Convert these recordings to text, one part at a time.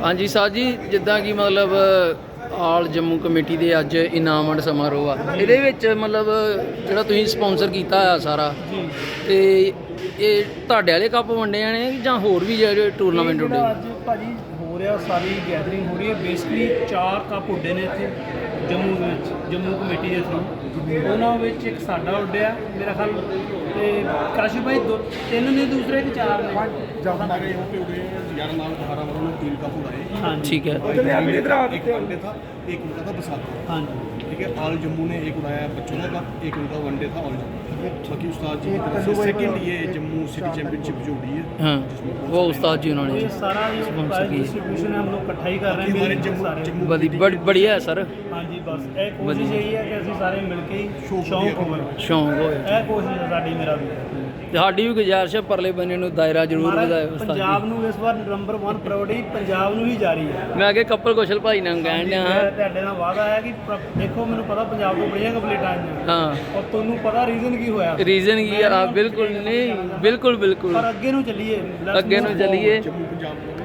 ਹਾਂਜੀ ਸਾਹਿਬ ਜੀ ਜਿੱਦਾਂ ਕਿ ਮਤਲਬ ਆਲ ਜੰਮੂ ਕਮੇਟੀ ਦੇ ਅੱਜ ਇਨਾਮ ਵੰਡ ਸਮਾਰੋਹ ਆ। ਇਹਦੇ ਵਿੱਚ ਮਤਲਬ ਜਿਹੜਾ ਤੁਸੀਂ ਸਪਾਂਸਰ ਕੀਤਾ ਆ ਸਾਰਾ ਤੇ ਇਹ ਤੁਹਾਡੇ ਵਾਲੇ ਕੱਪ ਵੰਡੇ ਨੇ ਜਾਂ ਹੋਰ ਵੀ ਜਿਹੜੇ ਟੂਰਨਾਮੈਂਟ ਹੁੰਦੇ ਅੱਜ ਭਾਜੀ ਹੋ ਰਿਹਾ ਸਾਰੀ ਗੈਦਰਿੰਗ ਹੋ ਰਹੀ ਹੈ। ਬੇਸਿਕਲੀ ਚਾਰ ਕੱਪ ਉੱਡੇ ਨੇ ਇੱਥੇ ਜੰਮੂ ਦੇ ਵਿੱਚ ਜੰਮੂ ਕਮੇਟੀ ਦੇ ਥਰੂ ਉਹਨਾਂ ਵਿੱਚ ਇੱਕ ਸਾਡਾ ਉੱਡਿਆ ਮੇਰਾ ਖਿਆਲ ਤੇ ਕਾਸ਼ੂ ਭਾਈ ਦੋ ਤਿੰਨ ਨੇ ਦੂਸਰੇ ਕਿ ਚਾਰ ਨੇ? ਜ਼ਿਆਦਾ ਗਏ ਉੱਡੇ ग्यारह नाम बारह वालों ने तीन कप उड़ाए ਹਾਂਜੀ ਠੀਕ ਹੈ एक वनडे था एक उनका था बसात ਹਾਂਜੀ ठीक है ऑल जम्मू ने एक उड़ाया बच्चों का कप एक उनका वनडे था ऑल जम्मू बाकी उस्ताद जी की तरफ से सेकंड ये जम्मू सिटी चैंपियनशिप जो उड़ी है ਹਾਂ ਉਹ ਉਸਤਾਦ ਜੀ ਉਹਨਾਂ तो ਨੇ ये सारा जो Sponsor प्राइज की है। डिस्ट्रीब्यूशन है हम लोग इकट्ठा ही कर रहे हैं हमारे मिलके जम्मू सारे जम्मू ਬੜੀ ਬੜੀ ਬੜੀਆ ਹੈ ਸਰ ਹਾਂਜੀ ਬਸ ਇਹ ਕੋਸ਼ਿਸ਼ ਵਧੀਆ। ਇਹੀ ਹੈ ਕਿ ਅਸੀਂ ਸਾਰੇ ਮਿਲ ਕੇ ਹੀ ਸ਼ੌਕ ਸ਼ੌਂਕ ਵਧੀਆ ਹੋਵੇ ਸ਼ੌਂਕ ਹੋਏ ਇਹ ਕੋਸ਼ਿਸ਼ ਹੈ ਸਾਡੀ ਮੇਰਾ ਵੀ ਤੇ ਸਾਡੀ ਵੀ ਗੁਜ਼ਾਰਿਸ਼ ਹੈ ਪਰਲੇ ਬੰਨੇ ਨੂੰ ਦਾਇਰਾ ਜ਼ਰੂਰ ਵਧਾਓ ਉਸਤਾਦ ਜੀ। ਪੰਜਾਬ ਨੂੰ ਇਸ ਵਾਰ ਨੰਬਰ 1 ਪ੍ਰਾਇੋਰਟੀ ਪੰਜਾਬ ਨੂੰ ਹੀ ਜਾ ਰਹੀ ਹੈ। ਮੈਂ ਅੱਗੇ ਕੱਪਲ ਕੋਸ਼ਲ ਭਾਈ ਨਾਲ ਕਹਿਣ ਡਿਆ ਹਾਂ। ਤੁਹਾਡੇ ਨਾਲ ਵਾਅਦਾ ਹੈ ਕਿ ਦੇਖੋ ਮੈਨੂੰ ਪਤਾ ਪੰਜਾਬ ਤੋਂ ਬੜੀਆਂ ਕੰਪਲੀਟਾਂ ਆਈਆਂ। ਹਾਂ। ਔਰ ਤੁਹਾਨੂੰ ਪਤਾ ਰੀਜ਼ਨ ਕੀ ਹੋਇਆ। ਰੀਜ਼ਨ ਕੀ ਆ? ਬਿਲਕੁਲ ਨਹੀਂ ਬਿਲਕੁਲ ਬਿਲਕੁਲ। ਪਰ ਅੱਗੇ ਨੂੰ ਚੱਲੀਏ। ਅੱਗੇ ਨੂੰ ਚੱਲੀਏ।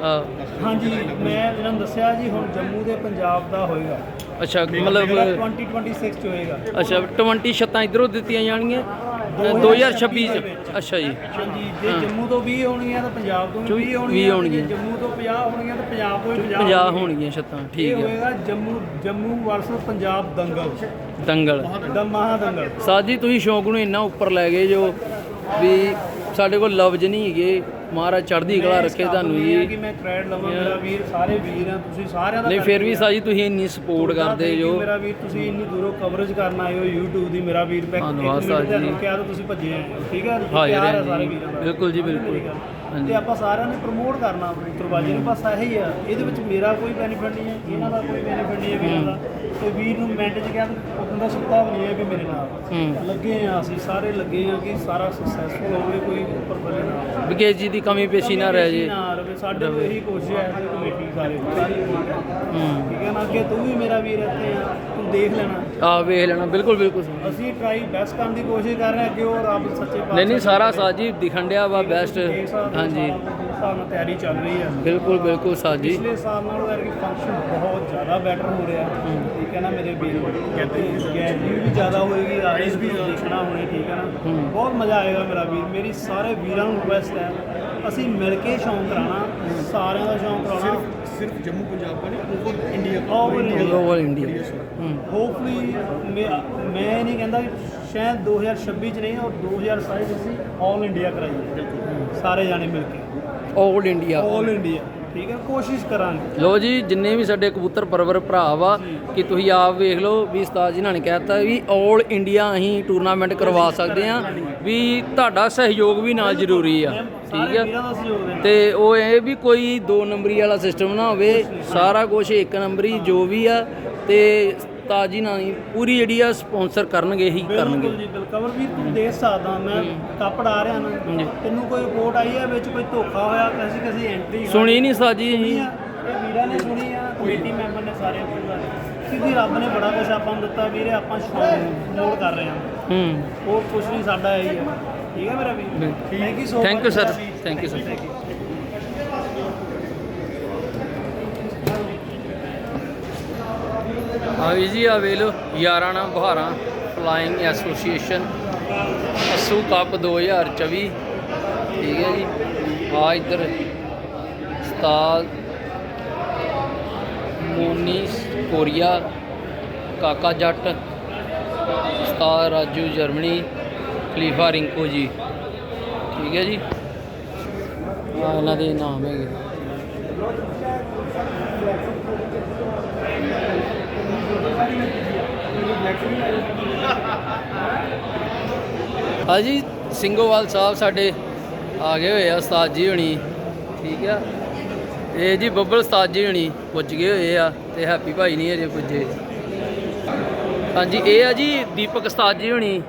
ਹਾਂ। forward. ਮੈਂ ਇਹਨਾਂ ਦੱਸਿਆ ਜੀ ਹੁਣ ਜੰਮੂ ਤੇ ਪੰਜਾਬ ਦਾ ਹੋਏਗਾ। ਅੱਛਾ ਮਤਲਬ 2026 ਚ ਹੋਏਗਾ। ਅੱਛਾ 20 ਛੱਤਾਂ ਇਧਰੋਂ ਦਿੱਤੀਆਂ 2026 ਚ। ਅੱਛਾ ਜੀ। ਹਾਂਜੀ ਜੇ ਜੰਮੂ ਤੋਂ 20 ਹੋਣਗੀਆਂ ਤਾਂ ਪੰਜਾਬ ਤੋਂ ਚੌਵੀ- 20 ਵੀਹ ਹੋਣਗੀਆਂ ਹੋਣਗੀਆਂ। ਜੇ ਜੰਮੂ ਤੋਂ 50 ਹੋਣਗੀਆਂ ਤਾਂ ਪੰਜਾਬ ਤੋਂ ਵੀ 50 50 ਹੋਣਗੀਆਂ। ਛੱਤਾਂ ਇਹ ਠੀਕ ਹੈ। ਹੋਏਗਾ ਜੰਮੂ ਜੰਮੂ ਵਰਸਸ ਪੰਜਾਬ ਦੰਗਲ। ਦੰਗਲ। ਦਾ ਸਾਜ ਤੁਸੀਂ ਸ਼ੌਂਕ ਨੂੰ ਇੰਨਾ ਉੱਪਰ ਲੈ ਗਏ ਜੋ ਵੀ ਸਾਡੇ ਕੋਲ ਲਫ਼ਜ਼ ਨਹੀਂ ਹੈਗੇ। ਮਹਾਰਾਜ ਚੜ੍ਹਦੀ ਕਲਾ ਰੱਖੇ ਤੁਹਾਨੂੰ ਜੀ। ਕਿ ਮੈਂ ਕ੍ਰੈਡ ਲਵਾਂ ਮੇਰਾ ਵੀਰ ਸਾਰੇ ਵੀਰ ਆ ਤੁਸੀਂ ਸਾਰਿਆਂ ਦਾ ਨਹੀਂ ਫਿਰ ਵੀ ਸਾਜੀ ਤੁਸੀਂ ਇੰਨੀ ਸਪੋਰਟ ਕਰਦੇ ਜੋ। ਮੇਰਾ ਵੀਰ ਤੁਸੀਂ ਇੰਨੀ ਦੂਰੋਂ ਕਵਰੇਜ ਕਰਨ ਆਏ ਹੋ YouTube ਦੀ ਮੇਰਾ ਵੀਰ ਮੈਂ ਧੰਨਵਾਦ ਜੀ। ਕਿਹਾ ਤਾਂ ਤੁਸੀਂ ਭੱਜੇ ਆਏ ਠੀਕ ਹੈ ਪਿਆਰ ਸਾਰੇ। ਵੀਰਾਂ ਦਾ ਬਿਲਕੁਲ ਜੀ, ਬਿਲਕੁਲ। ਤੇ ਆਪਾਂ ਸਾਰਿਆਂ ਨੇ ਪ੍ਰਮੋਟ ਕਰਨਾ ਕਬੂਤਰਬਾਜੀ ਨੂੰ ਬਸ ਇਹੀ ਆ। ਇਹਦੇ ਵਿੱਚ ਮੇਰਾ ਕੋਈ ਬੈਨੀਫਿਟ ਨਹੀਂ ਹੈ ਇਹਨਾਂ ਦਾ ਕੋਈ ਬੈਨੀਫਿਟ ਨਹੀਂ ਹੈ ਵੀਰਾਂ ਦਾ। ਤੇ ਵੀਰ ਨੂੰ ਮਿੰਟ 'ਚ ਕਿਹਾ ਤਾਂ ਉਦੋਂ ਦਾ ਸੁੱਤਾ ਵੀ ਨਹੀਂ ਹੈ ਵੀ ਮੇਰੇ ਨਾਲ। ਲੱਗੇ ਆ ਅਸੀਂ ਸਾਰੇ ਲੱਗੇ ਆ ਕਿ ਸਾਰਾ ਸਕਸੈਸਫੁਲ ਹੋਵੇ ਕੋਈ ਉੱਪਰ ਬਣੇ ਨਾ ਵਿਕੇਸ਼ ਜੀ ਦੀ ਕਮੀ ਪੇਸ਼ੀ ਨਾ ਰਹਿ ਜੇ। ਨਾ ਰਵੇ ਸਾਡੇ ਕੋਲ ਇਹੀ ਕੋਸ਼ਿਸ਼ ਹੈ ਕਿ ਕਮੇਟੀ ਸਾਰੇ ਸਾਰੀ ਠੀਕ ਹੈ। ਹੂੰ। ਠੀਕ ਹੈ ਨਾ ਅੱਗੇ ਤੂੰ ਵੀ ਮੇਰਾ ਵੀਰ ਇੱਥੇ ਆ ਤੂੰ ਦੇਖ ਲੈਣਾ। ਆ ਵੇਖ ਲੈਣਾ ਬਿਲਕੁਲ ਬਿਲਕੁਲ ਅਸੀਂ ਟਰਾਈ ਬੈਸਟ ਕਰਨ ਦੀ ਕੋਸ਼ਿਸ਼ ਕਰ ਰਹੇ ਹਾਂ ਅੱਗੇ ਉਹ ਰੱਬ ਸੱਚੇ ਪਾਤਸ਼ਾਹ ਨਹੀਂ ਨਹੀਂ ਸਾਰਾ ਸਾਜ ਜੀ ਦਿਖਣ ਡਿਆ ਵਾ ਬੈਸਟ ਦੇਖ ਸਕਦੇ ਹੋ ਹਾਂਜੀ। ਸਾਰਾ ਹਿਸਾਬ ਨਾਲ ਤਿਆਰੀ ਚੱਲ ਰਹੀ ਹੈ। ਬਿਲਕੁਲ ਬਿਲਕੁਲ ਸਾਜ ਜੀ। ਪਿਛਲੇ ਸਾਲ ਨਾਲੋਂ ਐਰ ਫੰਕਸ਼ਨ ਬਹੁਤ ਜ਼ਿਆਦਾ ਬੈਟਰ ਹੋ ਰਿਹਾ। ਠੀਕ ਹੈ ਨਾ ਮੇਰੇ ਵੀਰ? ਗੈਦਰਿੰਗ ਵੀ ਜ਼ਿਆਦਾ ਹੋਏਗੀ ਆਈਸ ਵੀ ਦੇਖਣਾ ਹੋਣੇ ਠੀਕ ਹੈ ਨਾ। ਬਹੁਤ ਮਜ਼ਾ ਆਏਗਾ ਮੇਰਾ ਵੀਰ। ਮੇਰੀ ਸਾਰੇ ਵੀਰਾਂ ਨੂੰ ਰਿਕੁਐਸਟ ਹੈ ਅਸੀਂ ਮਿਲ ਕੇ ਸ਼ੌਂਕ ਕਰਾਣਾ ਸਾਰਿਆਂ ਦਾ ਸ਼ੌਂਕ ਕਰਾਉਣਾ। ਸਿਰਫ ਜੰਮੂ ਪੰਜਾਬ ਦਾ ਨਹੀਂ over India over India over India hopefully ਮੈਂ ਨਹੀਂ ਕਹਿੰਦਾ ਸ਼ਾਇਦ 2026 ਚ ਨਹੀਂ ਔਰ 2027 ਚ ਅਸੀਂ 올 ਇੰਡੀਆ ਕਰਾਈਏ ਸਾਰੇ ਜਾਣੇ ਮਿਲ ਕੇ 올 ਇੰਡੀਆ 올 ਇੰਡੀਆ ਠੀਕ ਹੈ ਕੋਸ਼ਿਸ਼ ਕਰਾਂਗੇ। ਲੋ ਜੀ ਜਿੰਨੇ ਵੀ ਸਾਡੇ ਕਬੂਤਰ ਪਰਵਰ ਭਰਾ ਵਾ ਕਿ ਤੁਸੀਂ ਆਪ ਵੇਖ ਲਓ ਵੀ ਉਸਤਾਦ ਜੀ ਨੇ ਕਹਿਤਾ ਵੀ 올 ਇੰਡੀਆ ਅਸੀਂ ਟੂਰਨਾਮੈਂਟ ਕਰਵਾ ਸਕਦੇ ਆ ਵੀ ਤੁਹਾਡਾ ਸਹਿਯੋਗ ਵੀ ਨਾਲ ਜ਼ਰੂਰੀ ਆ ਠੀਕ ਆ? ਤੇ ਉਹ ਇਹ ਵੀ ਕੋਈ ਦੋ ਨੰਬਰੀ ਵਾਲਾ ਸਿਸਟਮ ਨਾ ਹੋਵੇ ਸਾਰਾ ਕੁਝ ਇੱਕ ਨੰਬਰੀ ਜੋ ਵੀ ਆ ਤੇ ਉਸਤਾਦ ਜੀ ਨਾਲ ਹੀ ਪੂਰੀ ਜਿਹੜੀ ਆ ਸਪਾਂਸਰ ਕਰਨਗੇ ਹੀ ਕਰਨਗੇ। ਬਿਲਕੁਲ ਜੀ ਬਿਲਕੁਲ। ਕਵਰ ਵੀ ਤੂੰ ਦੇਖ ਸਕਦਾ ਮੈਂ ਕੱਪੜ ਆ ਰਿਹਾ ਨਾ। ਤੈਨੂੰ ਕੋਈ ਰਿਪੋਰਟ ਆਈ ਹੈ ਵਿੱਚ ਕੋਈ ਧੋਖਾ ਹੋਇਆ ਕਿਸੇ ਕਿਸੇ ਐਂਟਰੀ ਸੁਣੀ ਨਹੀਂ ਸਾਜੀ ਅਸੀਂ। ਵੀਰਾਂ ਨੇ ਸੁਣੀ ਆ ਕਮੇਟੀ ਮੈਂਬਰ ਨੇ ਸਾਰੇ ਕਿਉਂਕਿ ਰੱਬ ਨੇ ਬੜਾ ਕੁਝ ਆਪਾਂ ਨੂੰ ਦਿੱਤਾ ਵੀਰੇ ਆਪਾਂ ਸ਼ੌਕ ਨੋਟ ਕਰ ਰਹੇ ਹਾਂ। ਹੂੰ। ਹੋਰ ਕੁਝ ਨਹੀਂ ਸਾਡਾ ਇਹੀ ਹੈ ਠੀਕ ਹੈ ਮੇਰਾ ਵੀਰ? ਬਿਲਕੁਲ। Thank you so Thank you, sir. Thank you, sir. ਆ ਵੀ ਜੀ ਆ ਵੇਖ ਲਓ ਯਾਰਾਣਾ ਬਹਾਰਾਂ ਫਲਾਈਂਗ ਐਸੋਸੀਏਸ਼ਨ ਅਸੂ ਕੱਪ 2024 ਠੀਕ ਹੈ ਜੀ। ਆ ਇੱਧਰ ਉਸਤਾਦ ਮੋਨੀ ਕੋਰੀਆ, ਕਾਕਾ ਜੱਟ, ਉਸਤਾਦ ਰਾਜੂ ਜਰਮਨੀ, ਖਲੀਫਾ ਰਿੰਕੂ ਜੀ, ਠੀਕ ਹੈ ਜੀ। ਆ ਇਹਨਾਂ ਦੇ ਨਾਮ ਹੈਗੇ। ਹਾਂਜੀ, ਸਿੰਘੋਵਾਲ ਸਾਹਿਬ ਸਾਡੇ ਆ ਗਏ ਹੋਏ ਆ, ਉਸਤਾਦ ਜੀ ਹੁਣੀ, ਠੀਕ ਆ? ਇਹ ਜੀ ਬੱਬਲ ਉਸਤਾਦ ਜੀ ਹੁਣੀ ਪੁੱਜ ਗਏ ਹੋਏ ਆ ਤੇ ਹੈਪੀ ਭਾਈ ਨਹੀਂ ਅਜੇ ਪੁੱਜੇ। ਹਾਂਜੀ, ਇਹ ਆ ਜੀ ਦੀਪਕ ਉਸਤਾਦ ਜੀ ਹੁਣੀ,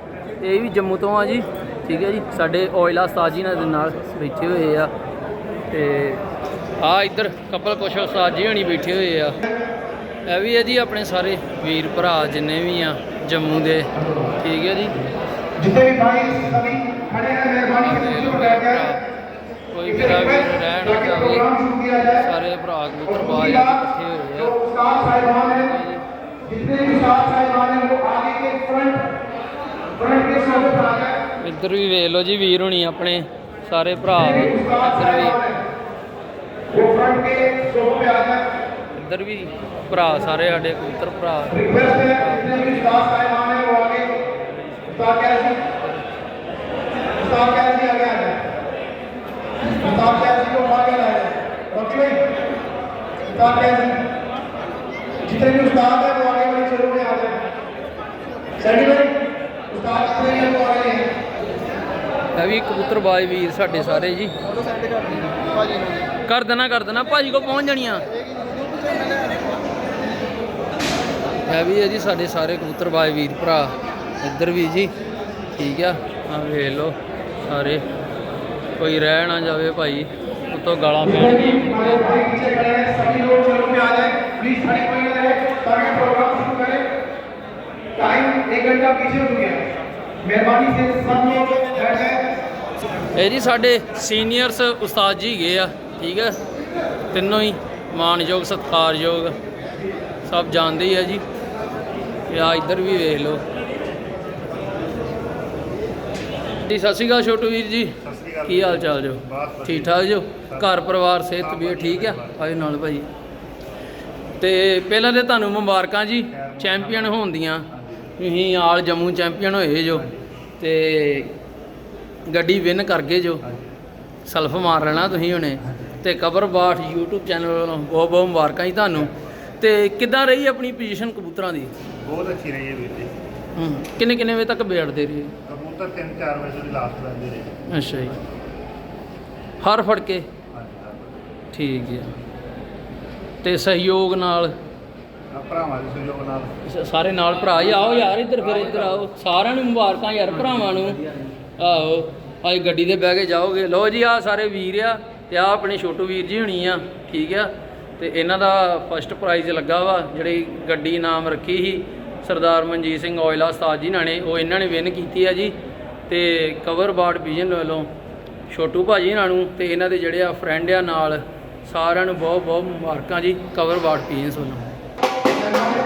ਇਹ ਵੀ ਜੰਮੂ ਤੋਂ ਆ ਜੀ, ਠੀਕ ਹੈ ਜੀ? ਸਾਡੇ ਔਇਲਾ ਉਸਤਾਦ ਜੀ ਨਾਲ ਨਾਲ ਬੈਠੇ ਹੋਏ ਆ ਤੇ ਆ ਇੱਧਰ ਕਪਲ ਕੁਸ਼ ਉਸਤਾਦ ਜੀ ਹੁਣੀ ਬੈਠੇ ਹੋਏ ਆ। ਇਹ ਵੀ ਹੈ ਜੀ ਆਪਣੇ ਸਾਰੇ ਵੀਰ ਭਰਾ ਜਿੰਨੇ ਵੀ ਆ ਜੰਮੂ ਦੇ। ਠੀਕ ਹੈ ਜੀ। ਜਿੱਤੇ ਵੀ ਭਾਈ ਸਭੀ ਖੜੇ ਨੇ ਮਿਹਰਬਾਨੀ ਕੀਤੀ ਬੁਲਾ ਕੇ ਕੋਈ ਵੀਰਾ ਵੀ ਰਹਿਣ ਜਾਵੇ। ਸਾਰੇ ਭਰਾ ਕਬੂਤਰ ਬਾਜ ਇਕੱਠੇ ਹੋਏ ਆ ਉਸਤਾਦ ਸਾਹਿਬਾਨ ਨੇ ਜਿੰਨੇ ਵੀ ਸਾਥ ਸਾਹਿਬਾਨ ਨੇ ਉਹ ਆਗੇ ਕੇ ਫਰੰਟ ਫਰੰਟ ਕੇ ਸਾਹਮਣੇ ਆ ਗਏ। ਇੱਧਰ ਵੀ ਵੇਖ ਲਓ ਜੀ ਵੀਰ ਹੁਣੀ ਆਪਣੇ ਸਾਰੇ ਭਰਾ। ਇੱਧਰ ਵੀ। ਉਹ ਫਰੰਟ ਕੇ ਸੋਹ ਪਿਆ ਗਿਆ ਇੱਧਰ ਵੀ ਭਰਾ ਸਾਰੇ ਸਾਡੇ ਕਬੂਤਰ ਭਰਾ रिक्वेस्ट है जितने भी उस्ताद साहिबान हैं वो आगे उस्ताद कैसी उस्ताद कैसी आगे आ जाए उस्ताद कैसी को आगे लाए ओके भाई उस्ताद कैसी जितने भी उस्ताद हैं वो आगे वाली चलो में आ जाए सही भाई उस्ताद जितने भी हैं वो आगे हैं ਇਹ ਵੀ ਕਬੂਤਰਬਾਜ਼ ਵੀਰ ਸਾਡੇ ਸਾਰੇ ਜੀ ਕਰ ਦੇਣਾ ਕਰ ਦੇਣਾ ਭਾਜੀ ਕੋ ਪਹੁੰਚ ਜਾਣੀਆਂ ਇਹ ਵੀ ਹੈ ਜੀ ਸਾਡੇ ਸਾਰੇ ਕਬੂਤਰਬਾਜ਼ ਵੀਰ ਭਰਾ ਇੱਧਰ ਵੀ ਜੀ ਠੀਕ ਆ ਆ ਵੇਖ ਲਓ ਸਾਰੇ ਕੋਈ ਰਹਿ ਨਾ ਜਾਵੇ ਭਾਈ ਉਤੋਂ ਗਾਲਾਂ ਪੈਣਗੀਆਂ हमारे भाई पीछे खड़े हैं सभी लोग चलो में आ जाए प्लीज खड़े कोई ना रहे ताकि प्रोग्राम शुरू करें टाइम एक घंटा पीछे हो गया मेहरबानी से सब लोग बैठ जाए ਇਹ ਜੀ ਸਾਡੇ ਸੀਨੀਅਰਸ ਉਸਤਾਦ ਜੀ ਹੈਗੇ ਆ ਠੀਕ ਹੈ ਤਿੰਨੋਂ ਹੀ ਮਾਣਯੋਗ ਸਤਿਕਾਰਯੋਗ ਸਭ ਜਾਣਦੇ ਹੀ ਆ ਜੀ ਤੇ ਆ ਇੱਧਰ ਵੀ ਵੇਖ ਲਓ। ਜੀ ਸਤਿ ਸ਼੍ਰੀ ਅਕਾਲ ਛੋਟੂ ਵੀਰ ਜੀ। ਕੀ ਹਾਲ ਚਾਲ ਜੋ? ਠੀਕ ਠਾਕ ਜੋ? ਘਰ ਪਰਿਵਾਰ ਸਿਹਤ ਵੀ ਠੀਕ ਆ? ਆਏ ਨਾਲ ਭਾਈ। ਤੇ ਪਹਿਲਾਂ ਤੇ ਤੁਹਾਨੂੰ ਮੁਬਾਰਕਾਂ ਜੀ ਚੈਂਪੀਅਨ ਹੋਣ ਦੀਆਂ। ਤੁਸੀਂ ਆਲ ਜੰਮੂ ਚੈਂਪੀਅਨ ਹੋਏ ਜੋ। ਤੇ ਗੱਡੀ ਵਿਨ ਕਰ ਗਏ ਜੋ। ਸਲਫ ਮਾਰ ਲੈਣਾ ਤੁਸੀਂ ਹੁਣੇ। ਤੇ ਕਬਰ ਬਾਠ YouTube ਚੈਨਲ ਵੱਲੋਂ ਬਹੁਤ ਬਹੁਤ ਮੁਬਾਰਕਾਂ ਜੀ ਤੁਹਾਨੂੰ। ਤੇ ਕਿੱਦਾਂ ਰਹੀ ਆਪਣੀ ਪੋਜੀਸ਼ਨ ਕਬੂਤਰਾਂ ਦੀ? ਬਹੁਤ ਅੱਛੀ ਰਹੀ ਹੈ ਵੀਰ ਜੀ। ਹੂੰ ਕਿੰਨੇ ਕਿੰਨੇ ਵਜੇ ਤੱਕ ਬੈਠਦੇ ਰਹੇ? ਕਬੂਤਰ 3-4 ਵਜੇ ਦੀ ਲਾਸਟ ਰਹਿੰਦੇ ਰਹੇ। ਅੱਛਾ ਜੀ। ਹਰ ਫੜ ਕੇ। ਠੀਕ ਹੈ। ਤੇ ਸਹਿਯੋਗ ਨਾਲ? ਭਰਾਵਾਂ ਦੇ ਸਹਿਯੋਗ ਨਾਲ। ਸਾਰੇ ਨਾਲ ਭਰਾ ਹੀ ਆਓ ਯਾਰ ਇੱਧਰ ਫਿਰ ਇੱਧਰ ਆਓ। ਸਾਰਿਆਂ ਨੂੰ ਮੁਬਾਰਕਾਂ ਯਾਰ ਭਰਾਵਾਂ ਨੂੰ। ਆਓ ਅੱਜ ਗੱਡੀ ਤੇ ਬਹਿ ਕੇ ਜਾਓਗੇ। ਲਓ ਜੀ ਆ ਸਾਰੇ ਵੀਰ ਆ ਤੇ ਆ ਆਪਣੇ ਛੋਟੂ ਵੀਰ ਜੀ ਹੁਣੀ ਆ। ਠੀਕ ਆ? ਤੇ ਇਹਨਾਂ ਦਾ ਫਸਟ ਪ੍ਰਾਈਜ਼ ਲੱਗਾ ਵਾ, ਜਿਹੜੀ ਗੱਡੀ ਨਾਮ ਰੱਖੀ ਸੀ, ਸਰਦਾਰ ਮਨਜੀਤ ਸਿੰਘ ਔਜਲਾ ਉਸਤਾਦ ਜੀ ਨਾਲ ਨੇ ਉਹ ਇਹਨਾਂ ਨੇ ਵਿਨ ਕੀਤੀ ਆ ਜੀ। ਤੇ ਕਵਰ ਬਾਰਡ ਵਿਜਨ ਵੱਲੋਂ ਛੋਟੂ ਭਾਜੀ ਇਹਨਾਂ ਨੂੰ ਤੇ ਇਹਨਾਂ ਦੇ ਜਿਹੜੇ ਆ ਫਰੈਂਡ ਆ ਨਾਲ, ਸਾਰਿਆਂ ਨੂੰ ਬਹੁਤ ਬਹੁਤ ਮੁਬਾਰਕਾਂ ਜੀ ਕਵਰ ਬਾਰਡ ਪੀਜਨਸ ਵੱਲੋਂ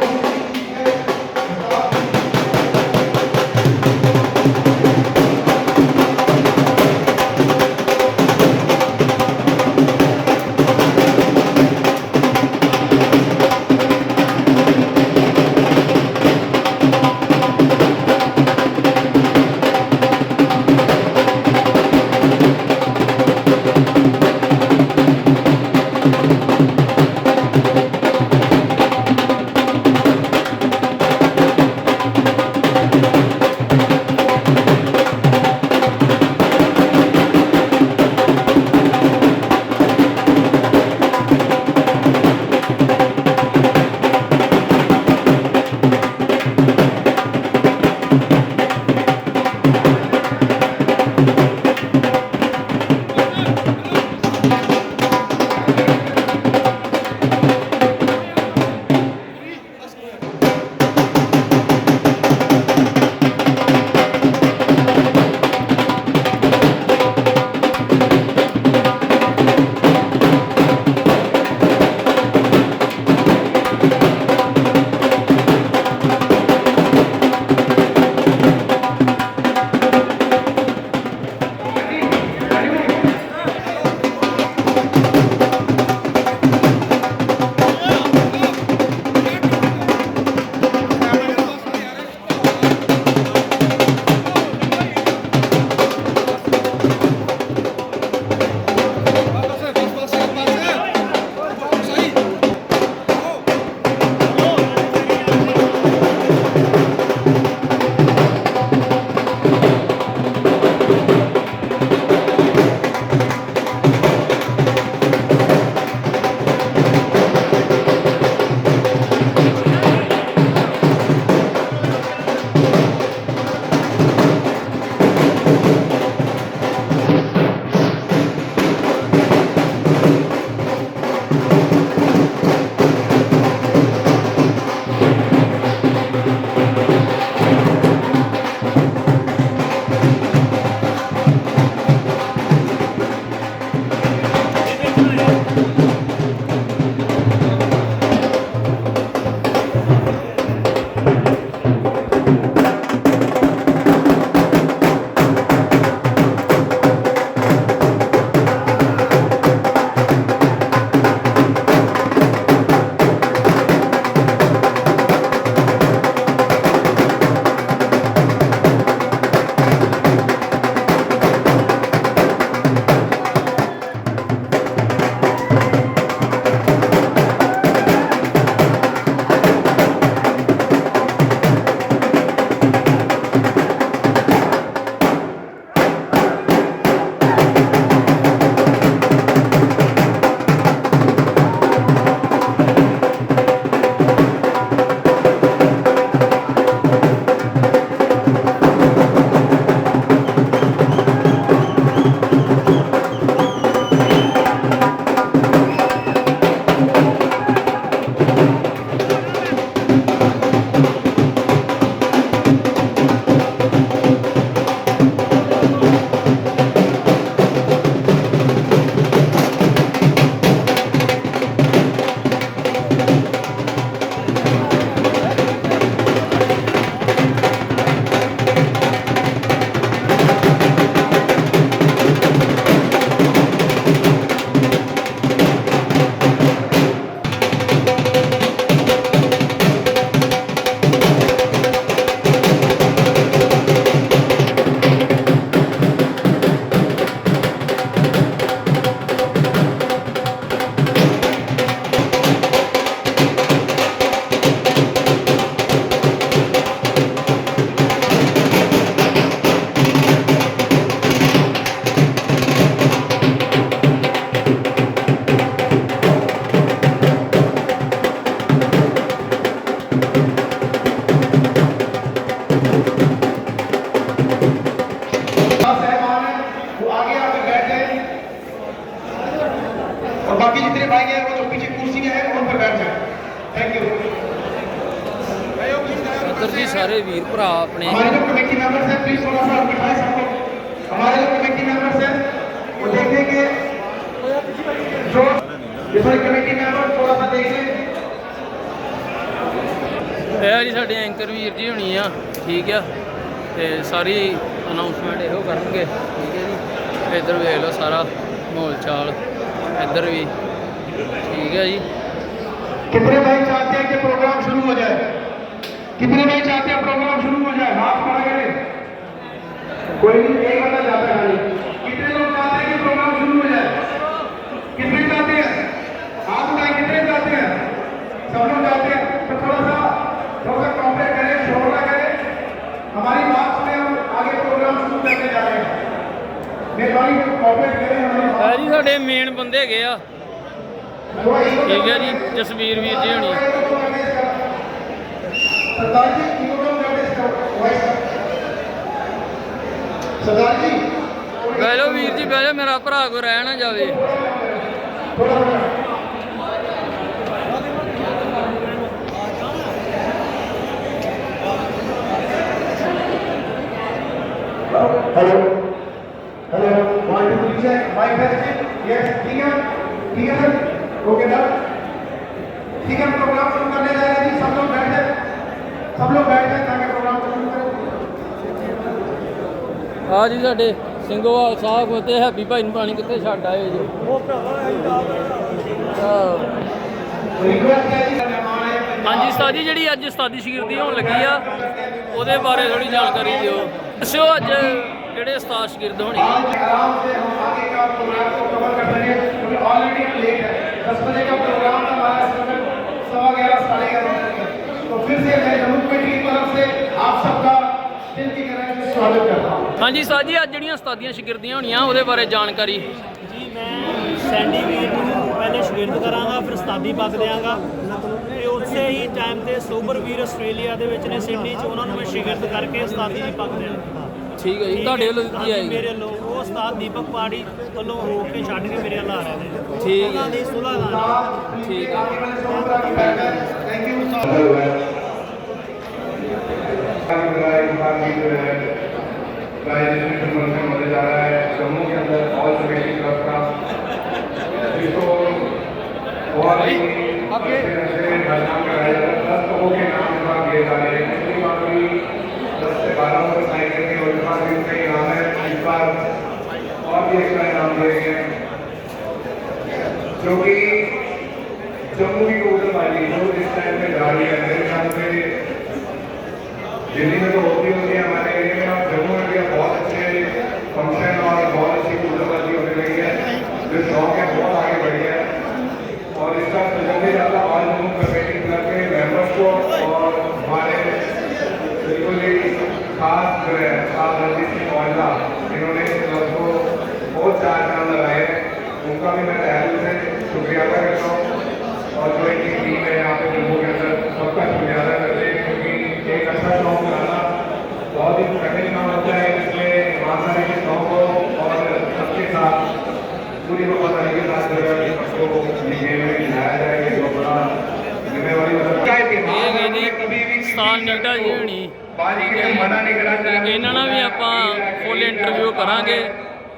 ਠੀਕ ਹੈ ਜੀ ਇੱਧਰ ਵੇਖ ਲਓ ਸਾਰਾ ਮਾਹੌਲ ਚਾਲ ਇੱਧਰ ਵੀ ਠੀਕ ਹੈ ਜੀ कितने भाई चाहते हैं कि प्रोग्राम शुरू हो जाए कितने भाई चाहते हैं प्रोग्राम शुरू हो जाए हाथ पड़ा करें कोई नहीं एक बंदा जाता है खाली ਹੈ ਜੀ ਸਾਡੇ ਮੇਨ ਬੰਦੇ ਹੈਗੇ ਆ। ਠੀਕ ਹੈ ਜੀ, ਜਸਵੀਰ ਵੀਰ ਜੀ ਹੋਣੀ। ਸਰਦਾਰ ਜੀ ਬਹਿ ਲਓ ਵੀਰ ਜੀ, ਬਹਿ ਜਾ ਮੇਰਾ ਭਰਾ ਕੋ ਰਹਿ ਨਾ ਜਾਵੇ। Hello. Hello one two three check mic test yes ठीक है ठीक है सर ओके ना ठीक है प्रोग्राम शुरू करने जा रहे हैं जी सब लोग बैठ जाए सब लोग बैठ जाए ताकि प्रोग्राम को शुरू करें ਆ ਜੀ ਸਾਡੇ ਸਿੰਘੋਵਾਲ ਸਾਹਿਬ ਤੇ ਹੈਪੀ ਭਾਈ ਨੂੰ ਪਾਣੀ ਕਿੱਥੇ ਛੱਡ ਆਏ ਜੀ ਆਹ। रिक्वेस्ट है जी मेहमान है ਹਾਂਜੀ ਉਸਤਾਦ ਜੀ ਜਿਹੜੀ ਅੱਜ ਉਸਤਾਦੀ ਸ਼ਗਿਰਦੀ ਹੋਣ ਲੱਗੀ ਆ ਉਹਦੇ ਬਾਰੇ ਥੋੜੀ ਜਾਣਕਾਰੀ ਦਿਓ ਦੱਸਿਓ ਅੱਜ ਕਿਹੜੇ ਉਸਤਾਦ ਸ਼ਗਿਰਦ ਹੋਣੀ आज आराम से हम आगे का प्रोग्राम को कवर कर देंगे क्योंकि ऑलरेडी लेट है दस बजे का प्रोग्राम था हमारा सिर्फ सवा ग्यारह साढ़े ग्यारह बजे का। तो फिर से मैं जम्मू कमेटी की तरफ से आप सबका दिल की तरह से स्वागत करता हूँ ਹਾਂਜੀ ਉਸਤਾਦ ਜੀ ਅੱਜ ਜਿਹੜੀਆਂ ਉਸਤਾਦੀਆਂ ਸ਼ਗਿਰਦੀਆਂ ਹੋਣੀਆਂ ਉਹਦੇ ਬਾਰੇ ਜਾਣਕਾਰੀ ਜੀ ਮੈਂ ਸੈਂਡੀ ਵੀਰ ਨੂੰ ਪਹਿਲੇ ਸ਼ਗਿਰਦ ਕਰਾਂਗਾ ਫਿਰ ਸਤਾਬੀ ਪੱਕ ਦਿਆਂਗਾ ਤੇ ਉਸੇ ਹੀ ਟਾਈਮ ਤੇ ਸੋਬਰ ਵੀਰ ਆਸਟ੍ਰੇਲੀਆ ਦੇ ਵਿੱਚ ਨੇ ਸਿਡਨੀ 'ਚ ਉਹਨਾਂ ਨੂੰ ਮੈਂ ਸ਼ਗਿਰਦ ਕਰਕੇ ਉਸਤਾਦੀ ਦੀ ਪੱਕ ਦਿਆਂਗਾ ਠੀਕ ਹੈ ਜੀ ਤੁਹਾਡੇ ਵੱਲੋਂ ਦਿੱਤੀ ਹਾਂਜੀ, ਜਾਏਗੀ ਮੇਰੇ ਵੱਲੋਂ ਉਹ ਉਸਤਾਦ ਦੀਪਕ ਪਾੜੀ ਵੱਲੋਂ ਰੋਕ ਕੇ ਛੱਡ ਕੇ ਮੇਰੇ ਵੱਲ ਆ ਰਹੇ ਨੇ ਠੀਕ ਉਹਨਾਂ ਹੈ ਦੀ ਸੁਲ੍ਹਾ ਨਾਲ ਠੀਕ ਹੈ थैंक यू होने जा रहा है जम्मू के अंदर ऑल कमेटी क्लब का जिसको बहुत ही अच्छे ढंग ہوئے ہیں جو کہ جموں والی جو اس ٹائم پہ جا رہی ہے میرے خیال میں دلی میں تو ہوتی ہوتی ہے ہمارے ایریا میں جموں میں بہت اچھے فنکشن उनका भी मैं तहल से शुक्रिया अदा करता हूँ और जो इनकी टीम है यहाँ पे जम्मू के अंदर सबका शुक्रिया अदा करते हैं क्योंकि एक अच्छा शौक कराना बहुत ही कठिन काम होता है जिसमें ईमानदारी के शौक हो और सबके साथ पूरी वफादारी के साथ जो है सबको लिखे में दिलाया जाए ये बहुत बड़ा जिम्मेवारी ਇਹ ਹੈਗੇ ਜੀ ਸਤਾਨ ਨੀਟਾ ਜੀ ਹੋਣੀ मना नहीं करा ਤੇ ਇਹਨਾਂ ਨਾਲ ਵੀ ਆਪਾਂ ਫੁੱਲ ਇੰਟਰਵਿਊ ਕਰਾਂਗੇ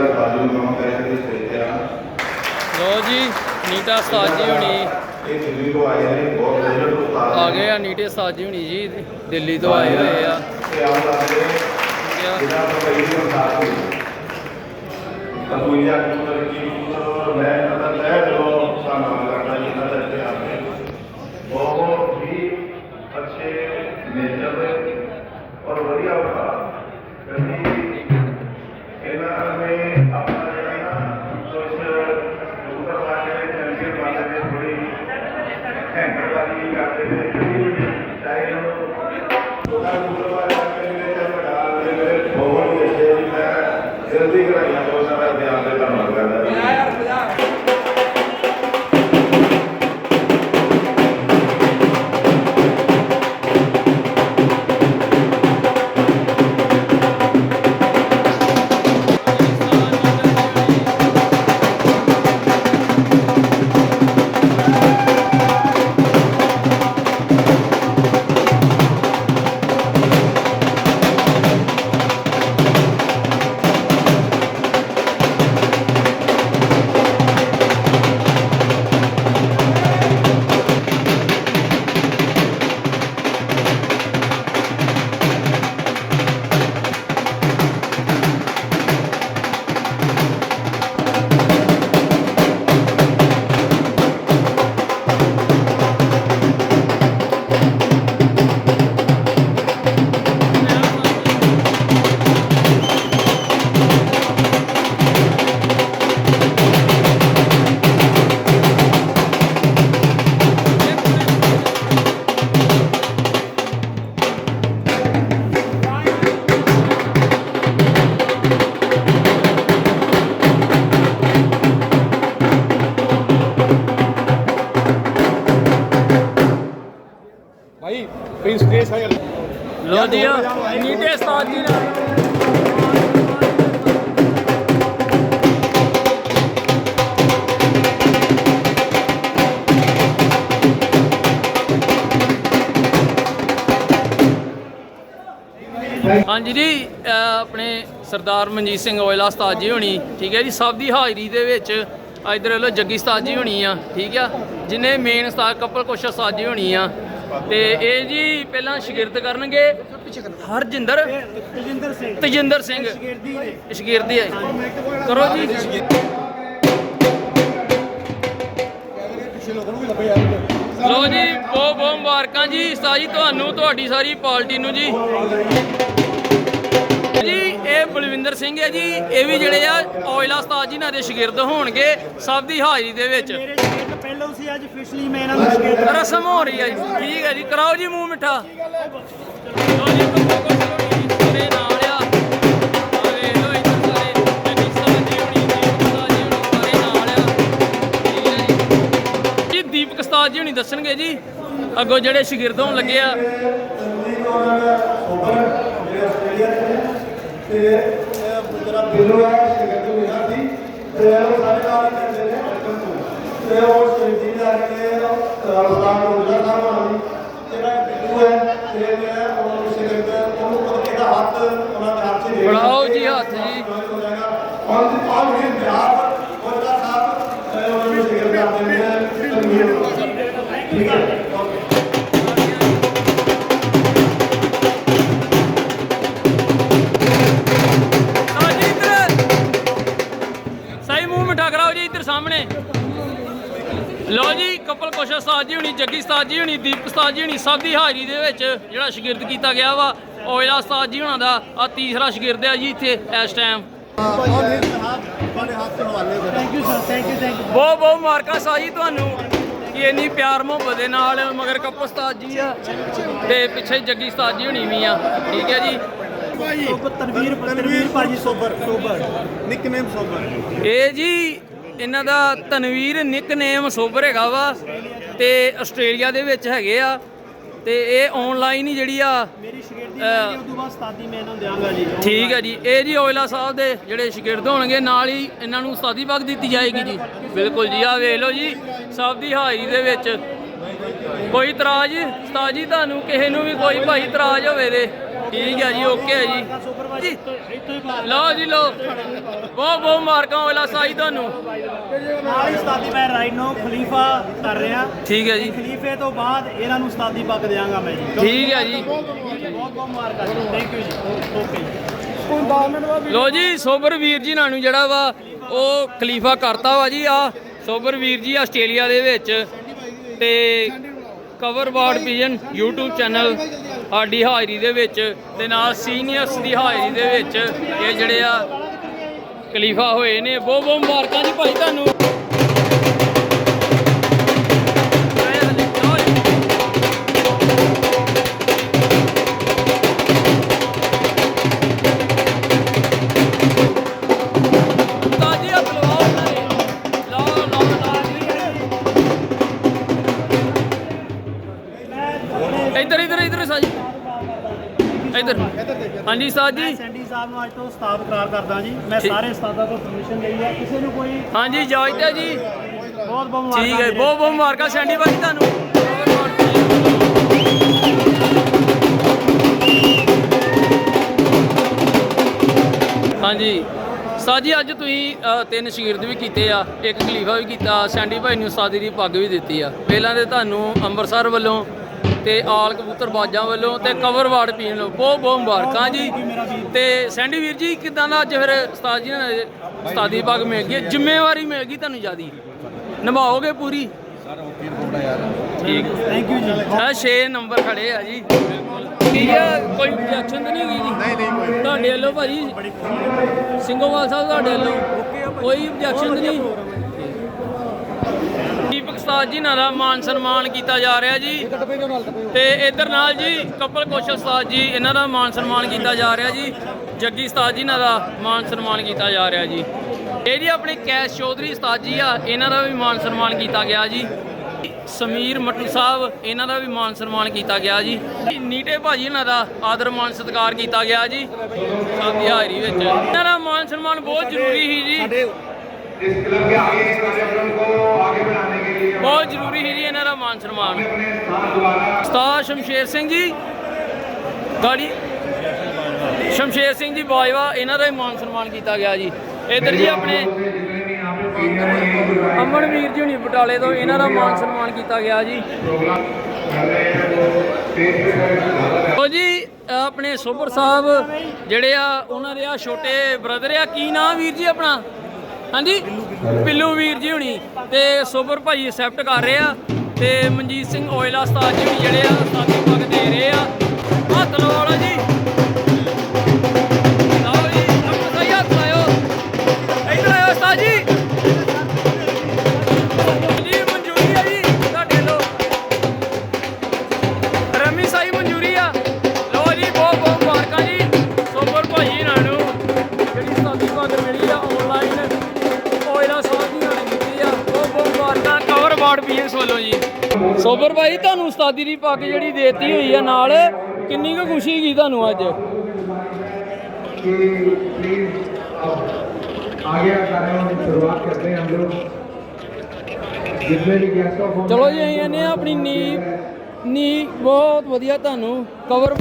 ਦਾ ਤਾਲੂ ਗਾਉਂ ਤਹਿਤ ਦੇ ਸੋਚਿਆ ਲੋ ਜੀ ਨੀਟਾ ਉਸਤਾਦ ਜੀ ਹੁਣੀ। ਇਹ ਦਿੱਲੀ ਤੋਂ ਆਏ ਨੇ ਬਹੁਤ ਵਧੀਆ ਉਸਤਾਦ ਆ ਗਏ ਆ ਨੀਟੇ ਉਸਤਾਦ ਜੀ ਹੁਣੀ ਜੀ ਦਿੱਲੀ ਤੋਂ ਆਏ ਹੋਏ ਆ। ਤੇ ਆਪ ਦਾ ਜਿਹੜਾ ਤੋਂ ਪਹਿਲੀ ਉਸਤਾਦ ਹੋਈ ਤਾਂ ਕੋਈ ਜਾਂ ਤੁਹਾਡੀਆਂ ਬਹੁਤ ਸਾਰਾ ਧਿਆਨ ਤੇ ਧੰਨਵਾਦ ਕਰਦਾ ਹਾਂਜੀ ਜੀ ਆਪਣੇ ਸਰਦਾਰ ਮਨਜੀਤ ਸਿੰਘ ਔਜਲਾ ਉਸਤਾਦ ਜੀ ਹੋਣੀ ਠੀਕ ਹੈ ਜੀ ਸਭ ਦੀ ਹਾਜ਼ਰੀ ਦੇ ਵਿੱਚ ਇਧਰ ਵੱਲੋਂ ਜੱਗੀ ਉਸਤਾਦ ਜੀ ਹੋਣੀ ਆ ਠੀਕ ਆ ਜਿਨੇ ਮੇਨ ਉਸਤਾਦ ਕਪਲ ਕੁਸ਼ ਉਸਤਾਦ ਜੀ ਹੋਣੀ ਆ ਤੇ ਇਹ ਜੀ ਪਹਿਲਾਂ ਸ਼ਾਗਿਰਦ ਕਰਨਗੇ ਹਰਜਿੰਦਰ ਤਜਿੰਦਰ ਸਿੰਘ। ਤੇਜਿੰਦਰ ਸਿੰਘ। ਸ਼ਾਗਿਰਦੀ ਹੈ। ਕਰੋ ਜੀ। ਲੋ ਜੀ ਬਹੁਤ ਬਹੁਤ ਮੁਬਾਰਕਾਂ ਜੀ ਉਸਤਾਦ ਜੀ ਤੁਹਾਨੂੰ ਤੁਹਾਡੀ ਸਾਰੀ ਪਾਰਟੀ ਨੂੰ ਜੀ। ਜੀ ਇਹ ਬਲਵਿੰਦਰ ਸਿੰਘ ਹੈ ਜੀ ਇਹ ਵੀ ਜਿਹੜੇ ਆ ਔਜਲਾ ਉਸਤਾਦ ਜੀ ਨਾਲ ਦੇ ਸ਼ਾਗਿਰਦ ਹੋਣਗੇ ਸਭ ਦੀ ਹਾਜ਼ਰੀ ਦੇ ਵਿੱਚ। ਮੇਰੇ ਸ਼ਗਿਰਦ ਪਹਿਲਾਂ ਸੀ ਅੱਜ ਫਿਸ਼ਲੀ ਮੈਂ ਇਹਨਾਂ ਨੂੰ ਸ਼ਗਿਰਦ ਰਸਮ ਹੋ ਰਹੀ ਹੈ ਜੀ ਠੀਕ ਹੈ ਜੀ ਕਰਾਓ ਜੀ ਮੂੰਹ ਮਿੱਠਾ। ਲਓ ਜੀ ਬੱਚੋ ਕੋਲ ਸਾਰੇ ਨਾਲ ਆ। ਆ ਵੇਖ ਲਓ ਇੱਧਰ ਸਾਰੇ ਜੱਗੀ ਸਾਹਿਬ ਜੀ ਹੋਣੀ ਦੀਪਕ ਉਸਤਾਦ ਜੀ ਹੋਣੀ ਸਾਰੇ ਨਾਲ ਆ। ਠੀਕ ਹੈ ਜੀ। ਜੀ ਦੀਪਕ ਉਸਤਾਦ ਜੀ ਹੋਣੀ ਦੱਸਣਗੇ ਜੀ ਅੱਗੋਂ ਜਿਹੜੇ ਸ਼ਾਗਿਰਦ ਹੋਣ ਲੱਗੇ ਆ। ਜਿਹੜਾ ਬਿੱਲੂ ਹੈ ਸ਼ਿਕਤ ਹੋਇਆ ਸੀ ਤੇ ਉਹ ਸਾਰੇ ਨਾਲ ਕਰਦੇ ਨੇ ਬਚਪਨ ਤੋਂ ਤੇ ਉਹ ਸ਼ਹੀਦੀ ਦਾ ਕੇ ਰਮਜ਼ਾਨ ਰੋਜ਼ਾ ਸਾਹਿਬ ਆਉਂਦੀ ਜਿਹੜਾ ਬਿੱਲੂ ਹੈ ਤੇ ਮੈਂ ਉਹ ਸ਼ਿਕਤ ਉਹਨੂੰ ਪਤਾ ਕਿਹਦਾ ਹੱਥ ਉਹਨਾਂ ਦੇ ਹੱਥ 'ਚ ਦੇ ਫੜਾਓ ਜੀ ਹੱਥ ਜੀ ਹੋ ਜਾਏਗਾ ਔਰ ਦੀ ਪਾਲ ਵੀ ਬਿਹਾਰ ਰੋਜ਼ਾ ਸਾਹਿਬ ਤੇ ਉਹਨਾਂ ਨੂੰ ਸ਼ਿਕਤ ਕਰਦੇ ਨੇ ਠੀਕ ਹੈ ਕਪਲ ਕੋਸ਼ਾ ਉਸਤਾਦ ਜੀ ਹੁਣੀ ਜੱਗੀ ਉਸਤਾਦ ਜੀ ਹੁਣੀ ਦੀਪਕ ਉਸਤਾਦ ਜੀ ਹੁਣੀ ਸਭ ਦੀ ਹਾਜ਼ਰੀ ਦੇ ਵਿੱਚ ਜਿਹੜਾ ਸ਼ਾਗਿਰਦ ਕੀਤਾ ਗਿਆ ਵਾ ਔਜਲਾ ਉਸਤਾਦ ਜੀ ਹੁਣਾਂ ਦਾ ਆ ਤੀਸਰਾ ਸ਼ਾਗਿਰਦ ਹੈ ਜੀ ਇੱਥੇ ਇਸ ਟਾਈਮ ਬਹੁਤ ਬਹੁਤ ਮੁਬਾਰਕਾਂ ਸਾ ਜੀ ਤੁਹਾਨੂੰ ਕਿ ਇੰਨੀ ਪਿਆਰ ਮੁਹੱਬਤ ਦੇ ਨਾਲ ਮਗਰ ਕਪਲ ਉਸਤਾਦ ਜੀ ਆ ਤੇ ਪਿੱਛੇ ਜੱਗੀ ਉਸਤਾਦ ਜੀ ਹੁਣੀ ਵੀ ਆ ਠੀਕ ਹੈ ਜੀ? ਤਨਵੀਰ ਤਨਵੀਰ ਭਾਜੀ ਸੋਬਰ ਸੋਬਰ। Nickname sober. ਇਹ ਜੀ ਇਹਨਾਂ ਦਾ ਤਨਵੀਰ ਨਿਕਨੇਮ ਸੋਬਰ ਹੈਗਾ ਵਾ ਤੇ ਆਸਟ੍ਰੇਲੀਆ ਦੇ ਵਿੱਚ ਹੈਗੇ ਆ ਤੇ ਇਹ ਆਨਲਾਈਨ ਹੀ ਜਿਹੜੀ ਆ ਮੇਰੀ ਸ਼ਗਿਰਦੀ ਉਸ ਤੋਂ ਬਾਅਦ ਉਸਤਾਦੀ ਮੈਂ ਇਹਨਾਂ ਨੂੰ ਦਿਆਂਗਾ ਜੀ। ਠੀਕ ਹੈ ਜੀ। ਇਹ ਜੀ ਔਜਲਾ ਸਾਹਿਬ ਦੇ ਜਿਹੜੇ ਸ਼ਾਗਿਰਦ ਹੋਣਗੇ ਨਾਲ ਹੀ ਇਹਨਾਂ ਨੂੰ ਉਸਤਾਦੀ ਪੱਗ ਦਿੱਤੀ ਜਾਏਗੀ ਜੀ। ਬਿਲਕੁਲ ਜੀ ਆ ਵੇਖ ਲਓ ਜੀ ਸਭ ਦੀ ਹਾਜ਼ਰੀ ਦੇ ਵਿੱਚ। ਕੋਈ ਇਤਰਾਜ਼ ਉਸਤਾਦ ਜੀ ਤੁਹਾਨੂੰ ਕਿਸੇ ਨੂੰ ਵੀ ਕੋਈ ਭਾਈ ਇਤਰਾਜ਼ ਹੋਵੇ ਦੇ ਠੀਕ ਹੈ ਜੀ ਓਕੇ ਹੈ ਜੀ। ਲਓ ਜੀ ਲਓ। ਬਹੁਤ ਬਹੁਤ ਮੁਬਾਰਕਾਂ ਔਜਲਾ ਸਾਹਿਬ ਤੁਹਾਨੂੰ। ਨਾਲ ਹੀ ਉਸਤਾਦੀ ਮੈਂ ਰਾਈਟ ਨੂੰ ਖਲੀਫਾ ਕਰ ਰਿਹਾ। ਠੀਕ ਹੈ ਜੀ। ਖਲੀਫੇ ਤੋਂ ਬਾਅਦ ਇਹਨਾਂ ਨੂੰ ਉਸਤਾਦੀ ਪੱਗ ਦਿਆਂਗਾ ਮੈਂ ਜੀ। ਠੀਕ ਹੈ ਜੀ। ਬਹੁਤ ਬਹੁਤ ਮੁਬਾਰਕਾਂ ਜੀ। ਥੈਂਕ ਯੂ ਜੀ। ਓਕੇ ਜੀ। ਲੋ ਜੀ ਸੋਬਰ ਵੀਰ ਜੀ ਨਾਲ ਨੂੰ ਜਿਹੜਾ ਵਾ ਉਹ ਖਲੀਫਾ ਕਰਤਾ ਵਾ ਜੀ ਆ। ਸੋਬਰ ਵੀਰ ਜੀ ਆਸਟ੍ਰੇਲੀਆ ਦੇ ਵਿੱਚ। ਤੇ ਕਵਰ ਵਾਰਡ ਵਿਜ਼ਨ YouTube ਚੈਨਲ ਸਾਡੀ ਹਾਜ਼ਰੀ ਦੇ ਵਿੱਚ ਤੇ ਨਾਲ ਸੀਨੀਅਰਸ ਦੀ ਹਾਜ਼ਰੀ ਦੇ ਵਿੱਚ ਇਹ ਜਿਹੜੇ ਆ ਖਲੀਫਾ ਹੋਏ ਨੇ। ਬਹੁਤ ਬਹੁਤ ਮੁਬਾਰਕਾਂ ਜੀ ਭਾਈ ਤੁਹਾਨੂੰ। ਜੀ ਸੈਂਡੀ ਸਾਹਿਬ ਨੂੰ ਅੱਜ ਤੋਂ ਉਸਤਾਦ ਕਰਾਰ ਕਰਦਾ ਜੀ। ਮੈਂ। ਸਾਰੇ ਉਸਤਾਦਾਂ ਤੋਂ ਪਰਮਿਸ਼ਨ ਲਈ ਹੈ। ਕਿਸੇ ਨੂੰ ਕੋਈ ਹਾਂਜੀ ਇਜਾਜ਼ਤ ਹੈ ਜੀ। ਬਹੁਤ ਬਹੁਤ ਮੁਬਾਰਕਾਂ ਠੀਕ ਹੈ। ਬਹੁਤ ਬਹੁਤ ਮੁਬਾਰਕਾਂ ਸੈਂਡੀ ਭਾਈ ਤੁਹਾਨੂੰ। ਹਾਂਜੀ। ਸਾਜੀ ਅੱਜ ਤੁਸੀਂ ਤਿੰਨ ਸ਼ਗਿਰਦ ਵੀ ਕੀਤੇ ਆ। ਇੱਕ ਖਲੀਫਾ ਵੀ ਕੀਤਾ। ਸੈਂਡੀ ਭਾਈ ਨੂੰ ਸਾਦੀ ਦੀ ਪੱਗ ਵੀ ਦਿੱਤੀ ਆ। ਪਹਿਲਾਂ ਤੇ ਤੁਹਾਨੂੰ ਅੰਮ੍ਰਿਤਸਰ ਵੱਲੋਂ ਤੇ ਆਲ ਕਬੂਤਰ ਬਾਜਾਂ ਵੱਲੋਂ ਤੇ ਕਵਰ ਵਾਰਡ ਪੀਣ ਵੱਲੋਂ ਬਹੁਤ ਬਹੁਤ ਮੁਬਾਰਕਾਂ ਜੀ। ਤੇ ਸੈਂਡੀ ਵੀਰ ਜੀ ਕਿਦਾਂ ਦਾ ਅੱਜ ਫਿਰ ਉਸਤਾਦ ਜੀ ਨਾਲ ਉਸਤਾਦੀ ਪੱਗ ਮਿਲ ਗਈ? ਜ਼ਿੰਮੇਵਾਰੀ ਮਿਲ ਗਈ ਤੁਹਾਨੂੰ ਜਿਆਦੀ? ਨਿਭਾਓਗੇ ਪੂਰੀ? ਠੀਕ। ਥੈਂਕ ਯੂ ਜੀ। ਆ 6 ਨੰਬਰ ਖੜੇ ਆ ਜੀ। ਠੀਕ ਕੋਈ objection ਤਾਂ ਨਹੀਂ ਹੈਗੀ ਜੀ? ਨਹੀਂ ਨਹੀਂ ਕੋਈ ਤੁਹਾਡੇ ਵੱਲੋਂ ਭਾਜੀ ਸਿੰਘੋਵਾਲ ਸਾਹਿਬ ਤੁਹਾਡੇ ਵੱਲੋਂ ਕੋਈ ਨਹੀਂ? ਉਸਤਾਦ ਜੀ ਨਾਲ ਦਾ ਮਾਨ ਸਨਮਾਨ ਕੀਤਾ ਜਾ ਰਿਹਾ ਜੀ। ਤੇ ਇਧਰ ਨਾਲ ਜੀ ਕਪਲ ਕੋਸ਼ਲ ਉਸਤਾਦ ਜੀ, ਇਹਨਾਂ ਦਾ ਮਾਨ ਸਨਮਾਨ ਕੀਤਾ ਜਾ ਰਿਹਾ ਜੀ। ਜੱਗੀ ਉਸਤਾਦ ਜੀ ਨਾਲ ਦਾ ਮਾਨ ਸਨਮਾਨ ਕੀਤਾ ਜਾ ਰਿਹਾ ਜੀ। ਇਹ ਜੀ ਆਪਣੇ ਕੈਸ਼ ਚੌਧਰੀ ਉਸਤਾਦ ਜੀ ਆ, ਇਹਨਾਂ ਦਾ ਵੀ ਮਾਨ ਸਨਮਾਨ ਕੀਤਾ ਗਿਆ ਜੀ। ਸਮੀਰ ਮੱਟੂ ਸਾਹਿਬ, ਇਹਨਾਂ ਦਾ ਵੀ ਮਾਨ ਸਨਮਾਨ ਕੀਤਾ ਗਿਆ ਜੀ। ਨੀਟੇ ਭਾਜੀ ਇਹਨਾਂ ਦਾ ਆਦਰ ਮਾਨ ਸਤਿਕਾਰ ਕੀਤਾ ਗਿਆ ਜੀ। ਸਾਧਿਆਰੀ ਵਿੱਚ। ਇਹਨਾਂ ਦਾ ਮਾਨ ਸਨਮਾਨ ਬਹੁਤ ਜ਼ਰੂਰੀ ਸੀ ਜੀ। ਇਸ ਕਲੱਬ ਦੇ ਆਗੇ ਇਸ ਕਾਰਜਕ੍ਰਮ ਕੋ ਬਹੁਤ ਜ਼ਰੂਰੀ ਸੀ ਜੀ ਇਹਨਾਂ ਦਾ ਮਾਨ ਸਨਮਾਨ। ਉਸਤਾਦ ਸ਼ਮਸ਼ੇਰ ਸਿੰਘ ਜੀ ਗਾੜੀ ਸ਼ਮਸ਼ੇਰ ਸਿੰਘ ਜੀ ਬਾਜਵਾ, ਇਹਨਾਂ ਦਾ ਹੀ ਮਾਨ ਸਨਮਾਨ ਕੀਤਾ ਗਿਆ ਜੀ। ਇਧਰ ਜੀ ਆਪਣੇ ਅਮਨ ਵੀਰ ਜੀ ਹੁਣੀ ਬਟਾਲੇ ਤੋਂ ਇਹਨਾਂ ਦਾ ਮਾਨ ਸਨਮਾਨ ਕੀਤਾ ਗਿਆ ਜੀ। ਉਹ ਜੀ, ਆਪਣੇ ਸੋਭਰ ਸਾਹਿਬ ਜਿਹੜੇ ਆ, ਉਹਨਾਂ ਦੇ ਆ ਛੋਟੇ ਬ੍ਰਦਰ ਆ, ਕੀ ਨਾਮ ਵੀਰ ਜੀ ਆਪਣਾ? ਹਾਂਜੀ? ਪਿੱਲੂ ਵੀਰ ਜੀ ਹੁਣੀ ਤੇ ਸੋਬਰ ਭਾਈ ਐਕਸੈਪਟ ਕਰ ਰਹੇ ਆ ਤੇ ਮਨਜੀਤ ਸਿੰਘ ਓਇਲਾ ਉਸਤਾਦ ਜੀ ਵੀ ਜਿਹੜੇ ਆ ਸਾਥੀ ਪੱਗ ਦੇ ਰਹੇ ਆ। ਹੱਥ ਲਵਾਉਣਾ ਜੀ। ਆਜ਼ਾਦੀ ਦੀ ਪੱਗ ਜਿਹੜੀ ਦੇਤੀ ਹੋਈ ਆ ਨਾਲ, ਕਿੰਨੀ ਕੁ ਖੁਸ਼ੀ ਹੈਗੀ ਤੁਹਾਨੂੰ ਅੱਜ? ਚਲੋ ਜੀ, ਅਸੀਂ ਇਹਨੇ ਆਪਣੀ ਨੀ ਨੀ ਬਹੁਤ ਵਧੀਆ ਤੁਹਾਨੂੰ ਕਵਰ